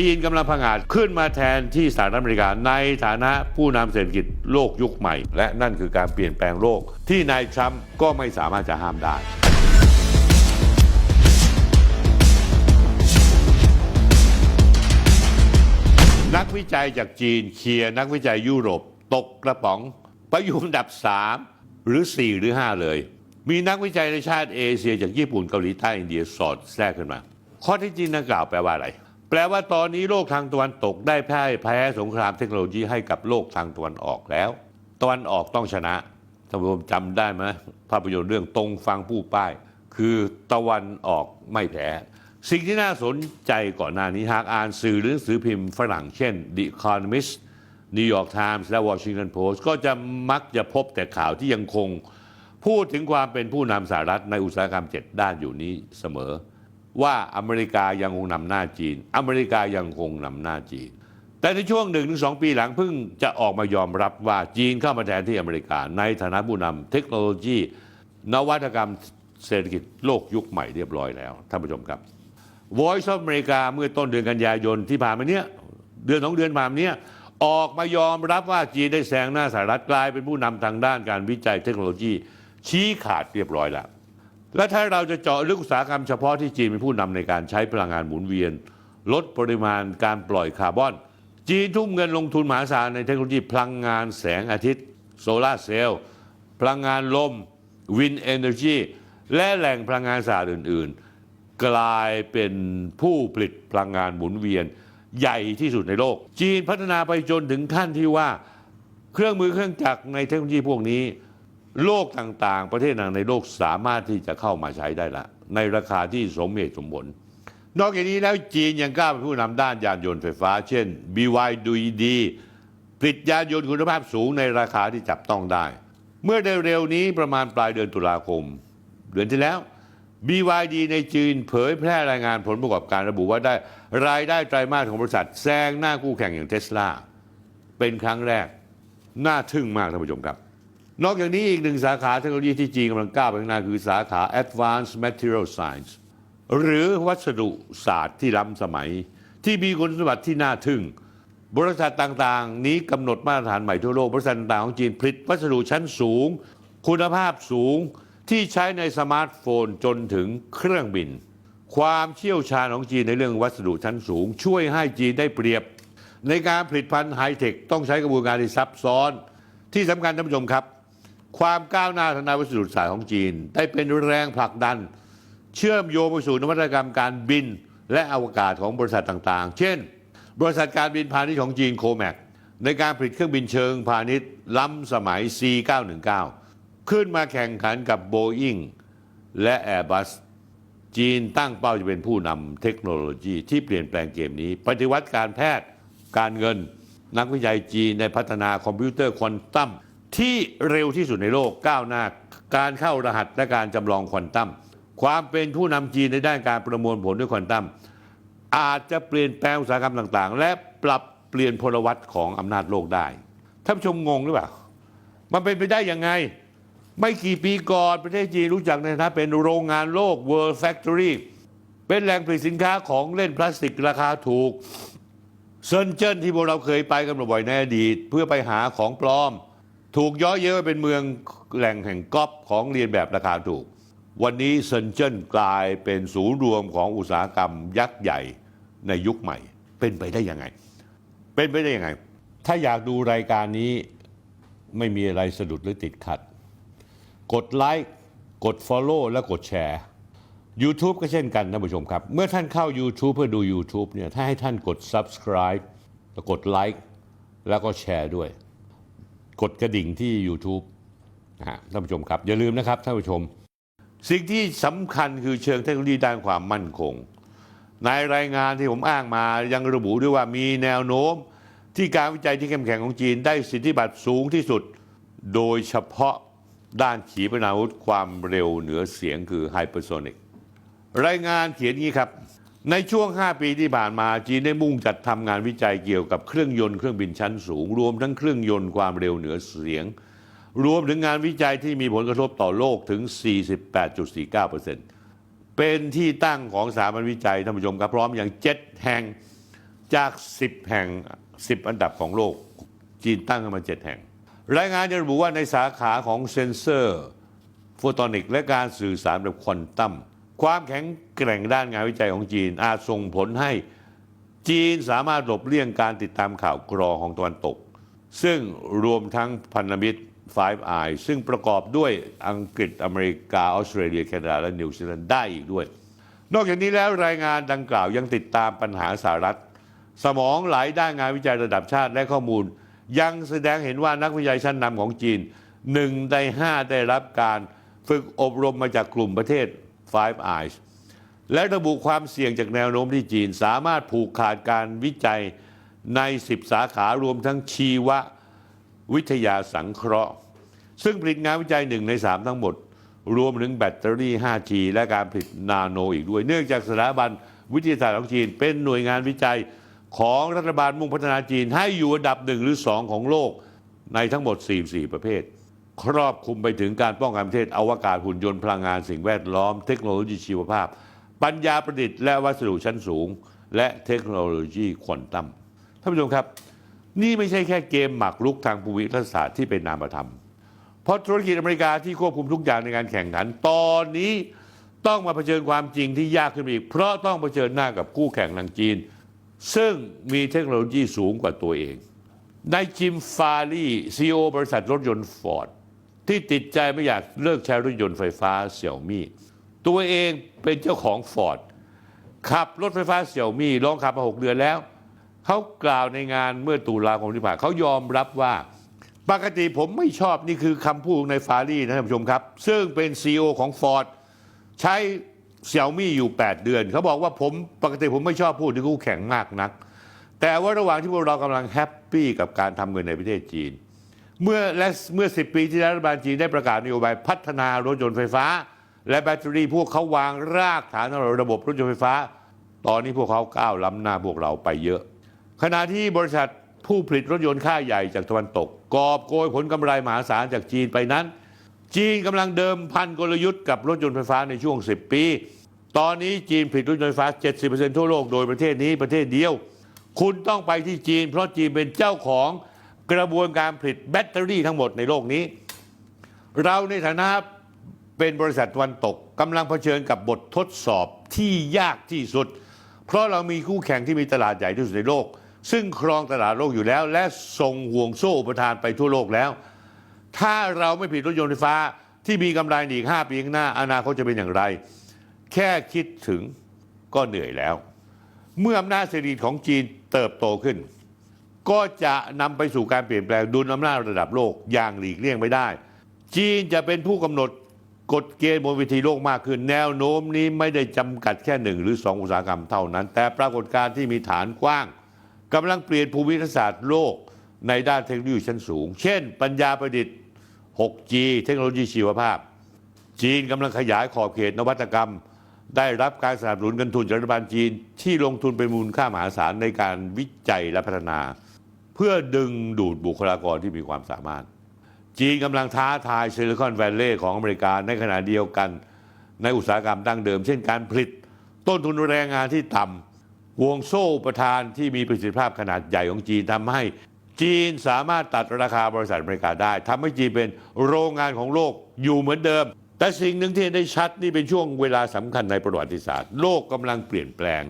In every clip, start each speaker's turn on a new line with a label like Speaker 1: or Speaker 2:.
Speaker 1: จีนกำลังผงาดขึ้นมาแทนที่สหรัฐอเมริกาในฐานะผู้นำเศรษฐกิจโลกยุคใหม่ และนั่นคือการเปลี่ยนแปลงโลก ที่นายทรัมป์ก็ไม่สามารถจะห้ามได้นักวิจัยจากจีนเคลียร์นักวิจัยยุโรป ตกกระป๋องไปอยู่อันดับ 3 หรือ 4 หรือ 5 เลย มีนักวิจัยในชาติเอเชียจากญี่ปุ่นเกาหลีใต้อินเดียสอดแทรกขึ้นมา ข้อที่จริงดังกล่าวแปลว่าอะไร แปลว่าตอนนี้โลกทางตะวันตกได้แพ้แพ้สงครามเทคโนโลยีให้กับโลกทางตะวันออกแล้วตะวันออกต้องชนะท่านผู้ชมจำได้ไหมภาพยนตร์เรื่องตรงฟังผู้ป้าย คือตะวันออกไม่แพ้ สิ่งที่น่าสนใจก่อนหน้านี้หากอ่านสื่อหรือสือพิมพ์ฝรั่งเช่น The Economist New York Times และ Washington Post ก็จะมักจะพบแต่ข่าวที่ยังคง พูดถึงความเป็นผู้นำสหรัฐในอุตสาหกรรม7ด้านอยู่นี้เสมอ ว่าอเมริกายังคงนำหน้าจีน อเมริกายังคงนำหน้าจีน แต่ในช่วงหนึ่งถึงสองปีหลังเพิ่งจะออกมายอมรับว่าจีนเข้ามาแทนที่อเมริกา ในฐานะผู้นำเทคโนโลยี นวัตกรรมเศรษฐกิจโลกยุคใหม่เรียบร้อยแล้วท่านผู้ชมครับ Voice of America เมื่อต้นเดือนกันยายนที่ผ่านมาเนี้ยเดือนสองเดือนผ่านมาเนี้ยออกมายอมรับว่าจีนได้แซงหน้าสหรัฐกลายเป็นผู้นำทางด้านการวิจัยเทคโนโลยี ชี้ขาดเรียบร้อยแล้ว และถ้าเราจะเจาะลึกอุตสาหกรรมเฉพาะที่จีนเป็นผู้นำในการใช้พลังงานหมุนเวียน ลดปริมาณการปล่อยคาร์บอน จีนทุ่มเงินลงทุนมหาศาลในเทคโนโลยีพลังงานแสงอาทิตย์โซลาร์เซลล์พลังงานลมวินเอเนอร์จีและแหล่งพลังงานสะอาดอื่น ๆ กลายเป็นผู้ผลิตพลังงานหมุนเวียนใหญ่ที่สุดในโลก จีนพัฒนาไปจนถึงขั้นที่ว่า เครื่องมือเครื่องจักรในเทคโนโลยีพวกนี้ โลกต่างๆ ประเทศต่างในโลกสามารถที่จะเข้ามาใช้ได้ละ ในราคาที่สมเหตุสมผล นอกจากนี้แล้วจีนยังกล้าเป็นผู้นำด้านยานยนต์ไฟฟ้า เช่น BYD ผลิตยานยนต์คุณภาพสูงในราคาที่จับต้องได้ เมื่อเร็วๆนี้ประมาณปลายเดือนตุลาคม เดือนที่แล้ว BYD ในจีนเผยแพร่รายงานผลประกอบการระบุว่าได้รายได้ไตรมาสของบริษัทแซงหน้าคู่แข่งอย่างเทสลาเป็นครั้งแรก น่าทึ่งมากท่านผู้ชมครับ นอกจากนี้อีกหนึ่งสาขาเทคโนโลยีที่จีนกำลังก้าวไปข้างหน้าคือสาขา Advanced Material Science หรือวัสดุศาสตร์ที่ล้ำสมัย ที่มีคุณสมบัติที่น่าทึ่ง บริษัทต่างๆ นี้กำหนดมาตรฐานใหม่ทั่วโลก บริษัทต่างๆของจีนผลิตวัสดุชั้นสูง คุณภาพสูงที่ใช้ในสมาร์ทโฟนจนถึงเครื่องบิน ความเชี่ยวชาญของจีนในเรื่องวัสดุชั้นสูง ช่วยให้จีนได้เปรียบ ในการผลิตภัณฑ์ไฮเทคต้องใช้กระบวนการที่ซับซ้อน ที่สำคัญท่านผู้ชมครับ ความก้าวหน้าทางด้านวัสดุศาสตร์ของจีน ได้เป็นแรงผลักดัน เชื่อมโยงไปสู่นวัตกรรมการบินและอวกาศของบริษัทต่างๆ เช่น บริษัทการบินพาณิชย์ของจีนโคแมกในการผลิตเครื่องบินเชิงพาณิชย์ ล้ำสมัย C919 ขึ้นมาแข่งขันกับ Boeing และ Airbus จีนตั้งเป้าจะเป็นผู้นำเทคโนโลยีที่เปลี่ยนแปลงเกมนี้ ปฏิวัติการแพทย์การเงิน นักวิจัยจีนได้พัฒนาคอมพิวเตอร์ควอนตัม ที่เร็วที่สุดในโลกก้าวหน้า การเข้ารหัสและการจำลองควอนตัมความเป็นผู้นำจีนในด้านการประมวลผลด้วยควอนตัมอาจจะเปลี่ยนแปลงอุตสาหกรรมต่างๆ และปรับเปลี่ยนพลวัตของอำนาจโลกได้ท่านชมงงหรือเปล่า มันเป็นไปได้ยังไง ไม่กี่ปีก่อนประเทศจีนรู้จักในฐานะเป็นโรงงานโลก World Factory เป็นแหล่งผลิตสินค้าของเล่นพลาสติกราคาถูกเซินเจิ้นที่พวกเราเคยไปกันบ่อยในอดีต เพื่อไปหาของปลอม ถูกย่อเยอะเป็นเมืองแหล่งแห่งก๊อปของเรียนแบบราคาถูก วันนี้เซินเจิ้นกลายเป็นศูนย์รวมของอุตสาหกรรมยักษ์ใหญ่ในยุคใหม่ เป็นไปได้ยังไง เป็นไปได้ยังไง ถ้าอยากดูรายการนี้ไม่มีอะไรสะดุดหรือติดขัด กดไลค์กด Follow และกดแชร์ YouTube ก็เช่นกันท่านผู้ชมครับ เมื่อท่านเข้า YouTube เพื่อดู YouTube เนี่ยถ้าให้ท่านกด Subscribe แล้วกดไลค์แล้วก็แชร์ด้วย กดกระดิ่งที่ YouTube นะฮะท่านผู้ชมครับ อย่าลืมนะครับท่านผู้ชม สิ่งที่สำคัญคือเชิงเทคโนโลยีด้านความมั่นคง ในรายงานที่ผมอ้างมายังระบุด้วยว่ามีแนวโน้มที่การวิจัยที่เข้มแข็งของจีนได้สิทธิบัตรสูงที่สุด โดยเฉพาะด้านขีปนาวุธความเร็วเหนือเสียงคือไฮเปอร์โซนิกรายงานเขียนงี้ครับ ในช่วง 5 ปีที่ผ่านมาจีนได้มุ่งจัดทำงานวิจัยเกี่ยวกับเครื่องยนต์เครื่องบินชั้นสูง รวมทั้งเครื่องยนต์ความเร็วเหนือเสียง รวมถึงงานวิจัยที่มีผลกระทบต่อโลกถึง 48.49%เป็นที่ตั้งของสถาบันวิจัยท่านผู้ชมครับพร้อมอย่างเจ็ดแห่งจาก 10 แห่ง 10 อันดับของโลก จีนตั้งขึ้นมา 7 แห่ง รายงานยังระบุว่าในสาขาของเซนเซอร์ โฟโตนิก และการสื่อสารแบบควอนตัม ความแข็งแกร่งด้านงานวิจัยของจีน อาจส่งผลให้จีนสามารถหลบเลี่ยงการติดตามข่าวกรองของตะวันตก ซึ่งรวมทั้งพันธมิตร Five Eyes ซึ่งประกอบด้วยอังกฤษอเมริกา ออสเตรเลีย แคนาดา และนิวซีแลนด์ได้อีกด้วย นอกจากนี้แล้วรายงานดังกล่าวยังติดตามปัญหาสหรัฐ สมองหลายด้านงานวิจัยระดับชาติและข้อมูล ยังแสดงเห็นว่านักวิจัยชั้นนำของจีนหนึ่งในห้าได้รับการฝึกอบรมมาจากกลุ่มประเทศ Five Eyes และระบุความเสี่ยงจากแนวโน้มที่จีน สามารถผูกขาดการวิจัยใน 10 สาขารวมทั้งชีววิทยาสังเคราะห์ ซึ่งผลิตงานวิจัยหนึ่งใน 3 ทั้งหมด รวมถึงแบตเตอรี่ 5G และการผลิตนาโนอีกด้วย เนื่องจากสถาบันวิทยาศาสตร์ของจีน เป็นหน่วยงานวิจัยของรัฐบาลมุ่งพัฒนาจีนให้อยู่อันดับหนึ่งหรือ 2 ของโลกในทั้งหมด 44 ประเภท ครอบคลุมไปถึงการป้องกันประเทศอวกาศหุ่นยนต์พลังงานสิ่งแวดล้อมเทคโนโลยีชีวภาพ ปัญญาประดิษฐ์และวัสดุชั้นสูง และเทคโนโลยีควอนตัมท่านผู้ชมครับ นี่ไม่ใช่แค่เกมหมากรุกทางภูมิรัฐศาสตร์ที่เป็นนามธรรม เพราะธุรกิจอเมริกาที่ควบคุมทุกอย่างในการแข่งขัน ตอนนี้ต้องมาเผชิญความจริงที่ยากขึ้นอีก เพราะต้องเผชิญหน้ากับคู่แข่งทางจีน ซึ่งมีเทคโนโลยีสูงกว่าตัวเองนายจิมฟารีซีอบริษัทรถยนต์ฟอร์ด ที่ติดใจไม่อยากเลิกใช้รถยนต์ไฟฟ้าเสี่ยวมี่ตัวเองเป็นเจ้าของฟอร์ดขับรถไฟฟ้าเสี่ยวมี่ลองขับมาหกเดือนแล้ว เขากล่าวในงานเมื่อตุลาคมที่ผ่านเขายอมรับว่า ปกติผมไม่ชอบนี่คือคำพูดของนฟารี่นะท่านผู้ชมครับ ซึ่งเป็นซีอของฟอร์ดใช้เสี่ยวมี่อยู่ 8 เดือน เขาบอกว่าผมปกติผมไม่ชอบพูดถึงคู่แข่งมากนัก แต่ว่าระหว่างที่พวกเรากำลังแฮปปี้กับการทำเงินในประเทศจีน เมื่อและเมื่อ 10 ปีที่แล้วรัฐบาลจีนได้ประกาศนโยบายพัฒนารถยนต์ไฟฟ้า และแบตเตอรี่พวกเขาวางรากฐานสำหรับระบบรถยนต์ไฟฟ้า ตอนนี้พวกเขาก้าวล้ำหน้าพวกเราไปเยอะ ขณะที่บริษัทผู้ผลิตรถยนต์ค่ายใหญ่จากตะวันตก กอบโกยผลกำไรมหาศาลจากจีนไปนั้น จีนกำลังเดิมพันกลยุทธ์กับรถยนต์ไฟฟ้าในช่วง 10 ปี ตอนนี้จีนผลิตรถยนต์ไฟฟ้า 70%ทั่วโลกโดยประเทศนี้ประเทศเดียว คุณต้องไปที่จีน เพราะจีนเป็นเจ้าของ กระบวนการผลิตแบตเตอรี่ทั้งหมดในโลกนี้ เราในฐานะเป็นบริษัทวันตกกำลังเผชิญกับบททดสอบที่ยากที่สุด เพราะเรามีคู่แข่งที่มีตลาดใหญ่ที่สุดในโลก ซึ่งครองตลาดโลกอยู่แล้ว และส่งห่วงโซ่อุปทานไปทั่วโลกแล้ว ถ้าเราไม่ผลิตรถยนต์ไฟฟ้าที่มีกำไรอีก 5 ปีข้างหน้าอนาคตจะเป็นอย่างไร แค่คิดถึงก็เหนื่อยแล้ว เมื่ออำนาจเศรษฐีของจีนเติบโตขึ้น ก็จะนำไปสู่การเปลี่ยนแปลงดุลอำนาจระดับโลกอย่างหลีกเลี่ยงไม่ได้ จีนจะเป็นผู้กำหนดกฎเกณฑ์บนเวทีโลกมากขึ้น แนวโน้มนี้ไม่ได้จำกัดแค่หนึ่งหรือสองอุตสาหกรรมเท่านั้น แต่ปรากฏการณ์ที่มีฐานกว้างกำลังเปลี่ยนภูมิศาสตร์โลกในด้านเทคโนโลยีชั้นสูง เช่น ปัญญาประดิษฐ์ 6G เทคโนโลยีชีวภาพ จีนกำลังขยายขอบเขตนวัตกรรม ได้รับการสนับสนุนเงินทุนจากรัฐบาลจีน ที่ลงทุนเป็นมูลค่ามหาศาลในการวิจัยและพัฒนา เพื่อดึงดูดบุคลากรที่มีความสามารถ จีนกำลังท้าทายซิลิคอนแวลเลย์ของอเมริกาในขณะเดียวกัน ในอุตสาหกรรมดั้งเดิม เช่นการผลิต ต้นทุนแรงงานที่ต่ำห่วงโซ่ประทานที่มีประสิทธิภาพขนาดใหญ่ของจีนทำให้จีนสามารถตัดราคาบริษัทอเมริกาได้ทำให้จีนเป็นโรงงานของโลกอยู่เหมือนเดิม แต่สิ่งหนึ่งที่เห็นได้ชัดนี่เป็นช่วงเวลาสำคัญในประวัติศาสตร์ โลกกำลังเปลี่ยนแปลง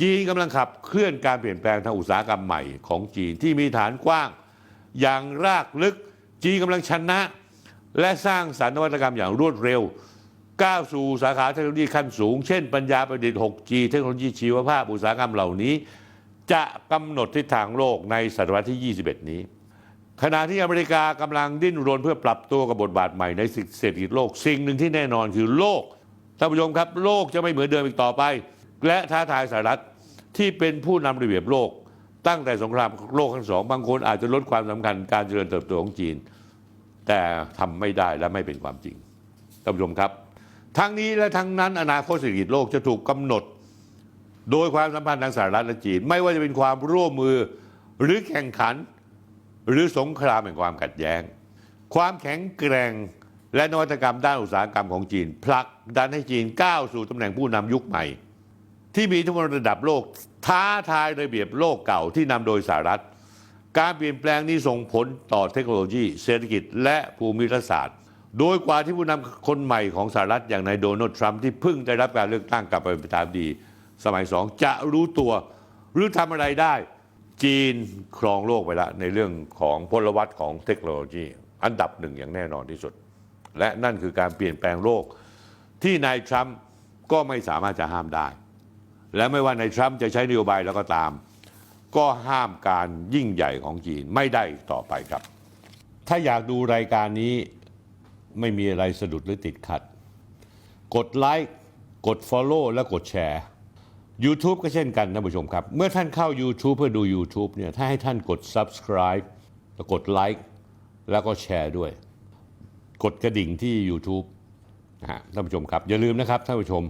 Speaker 1: จีนกำลังขับเคลื่อนการเปลี่ยนแปลงทางอุตสาหกรรมใหม่ของจีนที่มีฐานกว้างอย่างรากลึก จีนกำลังชนะ และสร้างสรรค์นวัตกรรมอย่างรวดเร็ว ก้าวสู่สาขาเทคโนโลยีขั้นสูง เช่นปัญญาประดิษฐ์ 6G เทคโนโลยีชีวภาพอุตสาหกรรมเหล่านี้ จะกำหนดทิศทางโลกในศตวรรษที่ 21 นี้ ขณะที่อเมริกากำลังดิ้นรนเพื่อปรับตัวกับบทบาทใหม่ในเศรษฐกิจโลกสิ่งหนึ่งที่แน่นอนคือโลกท่านผู้ชมครับ โลกจะไม่เหมือนเดิมอีกต่อไป และท้าทายสหรัฐ ที่เป็นผู้นำระเบียบโลก ตั้งแต่สงครามโลกครั้งสองบางคนอาจจะลดความสำคัญการเจริญเติบโตของจีน แต่ทำไม่ได้และไม่เป็นความจริงท่านผู้ชมครับ ทั้งนี้และทั้งนั้นอนาคตเศรษฐกิจโลกจะถูกกำหนด โดยความสัมพันธ์ทางสหรัฐและจีน ไม่ว่าจะเป็นความร่วมมือหรือแข่งขัน หรือสงครามแห่งความขัดแย้ง ความแข็งแกร่งและนวัตกรรมด้านอุตสาหกรรมของจีนผลักดันให้จีนก้าวสู่ตำแหน่งผู้นำยุคใหม่ ที่มีทุกคนระดับโลก ท้าทายระเบียบโลกเก่าที่นำโดยสหรัฐ การเปลี่ยนแปลงนี้ส่งผลต่อเทคโนโลยี เศรษฐกิจและภูมิรัฐศาสตร์ โดยกว่าที่ผู้นำคนใหม่ของสหรัฐอย่างนายโดนัลด์ทรัมป์ที่เพิ่งได้รับการเลือกตั้งกลับไปเป็นประธานาธิบดี สมัยสองจะรู้ตัวหรือทำอะไรได้ จีนครองโลกไปแล้วในเรื่องของพลวัตของเทคโนโลยี อันดับหนึ่งอย่างแน่นอนที่สุด และนั่นคือการเปลี่ยนแปลงโลกที่นายทรัมป์ก็ไม่สามารถจะห้ามได้ และไม่ว่าในทรัมป์จะใช้นโยบายแล้วก็ตาม ก็ห้ามการยิ่งใหญ่ของจีนไม่ได้ต่อไปครับ ถ้าอยากดูรายการนี้ไม่มีอะไรสะดุดหรือติดขัด กดไลค์กด Follow และกดแชร์ YouTube ก็เช่นกันท่านผู้ชมครับ เมื่อท่านเข้า YouTube เพื่อดู YouTube เนี่ยถ้าให้ท่านกด Subscribe แล้วกดไลค์แล้วก็แชร์ด้วย กดกระดิ่งที่ YouTube นะฮะท่านผู้ชมครับ อย่าลืมนะครับท่านผู้ชม